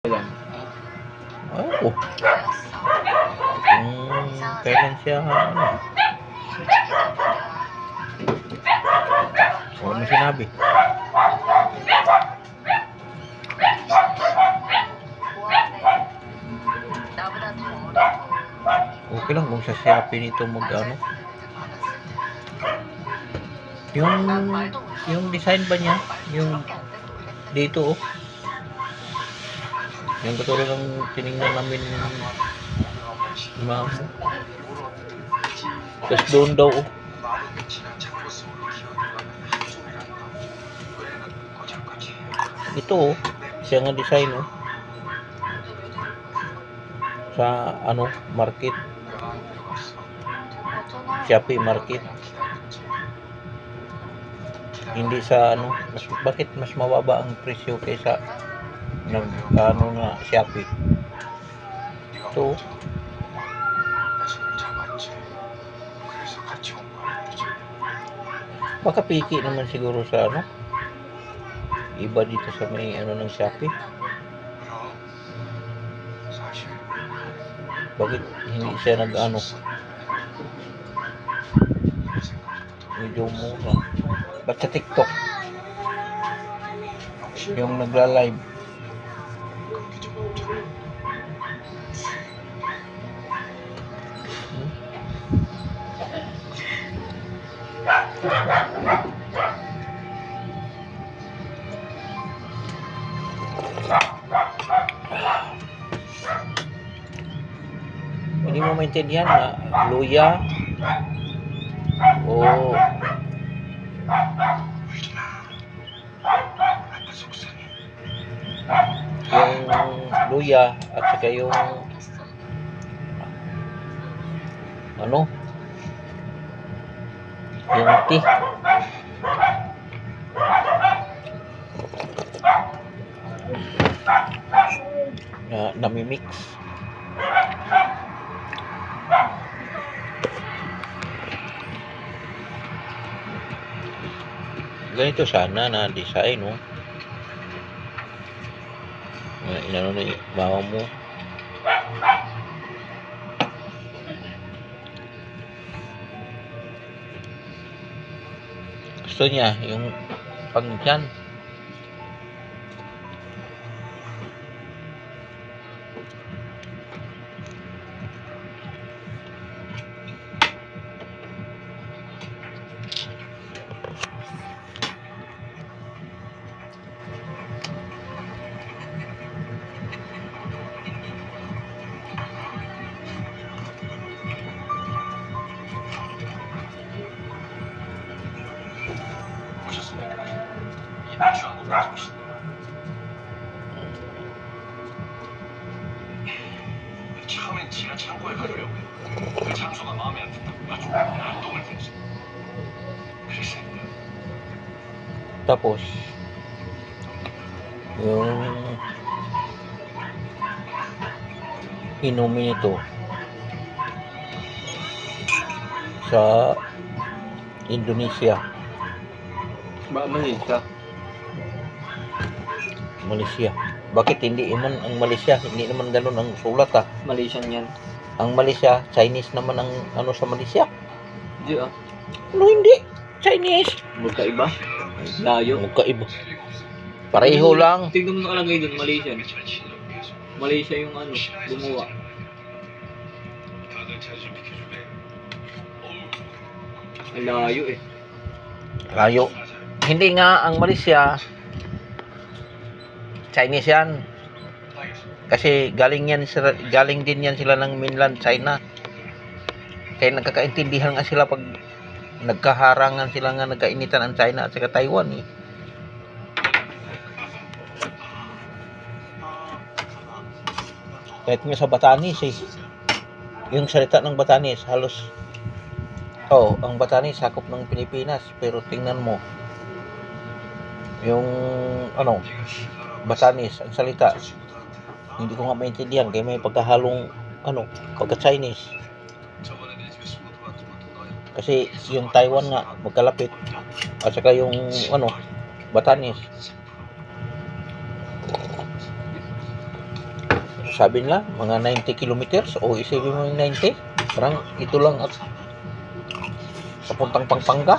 Kailan? Oo. Hmm, kailan siya, ano? Wala mo sinabi. Okay lang kung sa Shopee nito mag ano. Yung yung design ba niya? Yung dito oh. Yung katulad ng tinignan namin ni ma'am. Tapos doon daw oh. Ito oh. Siya nga design oh. Sa ano, market. Shopee market. Hindi sa ano, mas, bakit mas mababa ang presyo kaysa nag ano na Shopee. Ito. Baka piki naman siguro sa ano. Iba dito sa may ano ng Shopee. Bakit hindi siya nag ano? Medyo mura. Ba't sa TikTok? Yung nagla-live. Hindi mo maintindihan na luya. O yung luya at saka yung ano? Yung tea. Na namimix. Ganito sana na design no uh, inano na mama mo? Gusto niya yung dyan 이 나주하고 가보시다. 처음엔 지하 창고에 가려고요. 그 장소가 마음에 안 든다고 가지고 활동을 했어요. 그래서 tapos yung inumin ito sa Indonesia Ba, Malaysia. Malaysia. Bakit hindi naman ang Malaysia? Hindi naman ganun ang sulat ah. Malaysian yan. Ang Malaysia, Chinese naman ang ano sa Malaysia. Hindi ah. Ano hindi? Chinese. Magkaiba? Layo. Magkaiba. Pareho tignan, lang. Tignan mo nakalagay dun, Malaysian. Malaysia yung ano, gumawa. Layo eh. Layo. Hindi nga ang Malaysia Chinese yan. Kasi galing yan galing din yan sila ng mainland China. Kaya nagkakaintindihan nga sila pag nagkaharangan sila nga nagkainitan ang China at saka Taiwan eh. kahit nga sa Batanes eh. Yung salita ng Batanes halos oh ang Batanes sakop ng Pilipinas. Pero tingnan mo yung ano Basanis ang salita. Hindi ko nga maintindihan kaya may pagkahalong ano, pagka-Chinese. Kasi yung Taiwan nga magkalapit at saka yung ano, Batanes. Sabi nila, mga 90 kilometers o isipin mo yung 90. Parang ito lang at papuntang Pampanga.